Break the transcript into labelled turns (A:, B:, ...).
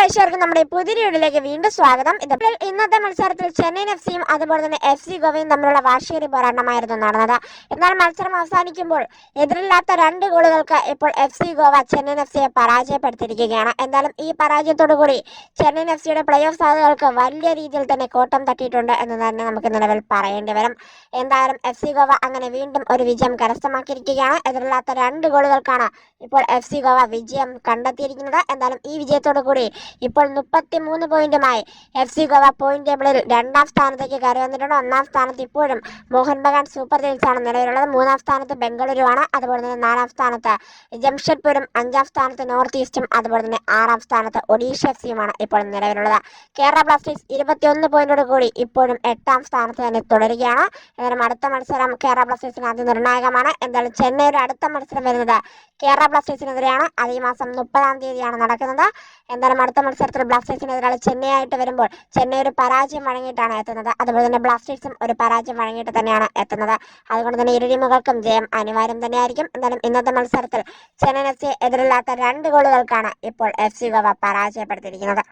A: പ്രേക്ഷകർക്ക് നമ്മുടെ പുതിയ വീഡിയോയിലേക്ക് വീണ്ടും സ്വാഗതം. ഇന്നത്തെ മത്സരത്തിൽ ചെന്നൈയിൻ എഫ് സിയും അതുപോലെ തന്നെ എഫ് സി ഗോവയും തമ്മിലുള്ള വാശിയേറി പോരാട്ടമായിരുന്നു നടന്നത്. എന്നാൽ മത്സരം അവസാനിക്കുമ്പോൾ എതിരില്ലാത്ത രണ്ട് ഗോളുകൾക്ക് ഇപ്പോൾ F C Goa Chennaiyin F സിയെ പരാജയപ്പെടുത്തിയിരിക്കുകയാണ്. എന്തായാലും ഈ പരാജയത്തോടു കൂടി ചെന്നൈയിൻ എഫ് സിയുടെ പ്ലേ ഓഫ് സാധ്യതകൾക്ക് വലിയ രീതിയിൽ തന്നെ കോട്ടം തട്ടിയിട്ടുണ്ട് എന്ന് തന്നെ നമുക്ക് നിലവിൽ പറയേണ്ടി വരും. എന്തായാലും എഫ് സി ഗോവ അങ്ങനെ വീണ്ടും ഒരു വിജയം കരസ്ഥമാക്കിയിരിക്കുകയാണ്. എതിരില്ലാത്ത രണ്ട് ഗോളുകൾക്കാണ് ഇപ്പോൾ എഫ് സി ഗോവ വിജയം കണ്ടെത്തിയിരിക്കുന്നത്. എന്തായാലും ഈ വിജയത്തോടു കൂടി ഇപ്പോൾ മുപ്പത്തി മൂന്ന് പോയിന്റുമായി എഫ് സി ഗോവ പോയിന്റ് ടേബിളിൽ രണ്ടാം സ്ഥാനത്തേക്ക് കയറി വന്നിട്ടുണ്ട്. ഒന്നാം സ്ഥാനത്ത് ഇപ്പോഴും മോഹൻ ബഗാൻ സൂപ്പർ ആണ് നിലവിലുള്ളത്. മൂന്നാം സ്ഥാനത്ത് ബംഗളൂരു ആണ് അതുപോലെ തന്നെ നാലാം സ്ഥാനത്ത് ജംഷഡ്പൂരും അഞ്ചാം സ്ഥാനത്ത് നോർത്ത് ഈസ്റ്റും അതുപോലെ തന്നെ ആറാം സ്ഥാനത്ത് ഒഡീഷ എഫ് സിയുമാണ് ഇപ്പോൾ നിലവിലുള്ളത്. കേരള ബ്ലാസ്റ്റേഴ്സ് ഇരുപത്തിയൊന്ന് പോയിന്റോട് കൂടി ഇപ്പോഴും എട്ടാം സ്ഥാനത്ത് തന്നെ തുടരുകയാണ്. എന്നാലും അടുത്ത മത്സരം കേരള ബ്ലാസ്റ്റേഴ്സിന് അതിനിർണായകമാണ് എന്തായാലും ചെന്നൈയുടെ അടുത്ത മത്സരം വരുന്നത് കേരള ബ്ലാസ്റ്റേഴ്സിനെതിരെയാണ് അത് ഈ മാസം മുപ്പതാം തീയതിയാണ് നടക്കുന്നത്. എന്തായാലും അടുത്ത മത്സരത്തിൽ ബ്ലാസ്റ്റേഴ്സിനെതിരെ ചെന്നൈ ആയിട്ട് വരുമ്പോൾ ചെന്നൈ ഒരു പരാജയം വഴങ്ങിയിട്ടാണ് എത്തുന്നത്. അതുപോലെ തന്നെ ബ്ലാസ്റ്റേഴ്സും ഒരു പരാജയം വഴങ്ങിയിട്ട് തന്നെയാണ് എത്തുന്നത്. അതുകൊണ്ട് തന്നെ ഇരു ടീമുകൾക്കും ജയം അനിവാര്യം തന്നെയായിരിക്കും. എന്തായാലും ഇന്നത്തെ മത്സരത്തിൽ ചെന്നൈ എഫ് സി എതിരില്ലാത്ത രണ്ട് ഗോളുകൾക്കാണ് ഇപ്പോൾ എഫ് സി ഗോവ പരാജയപ്പെടുത്തിയിരിക്കുന്നത്.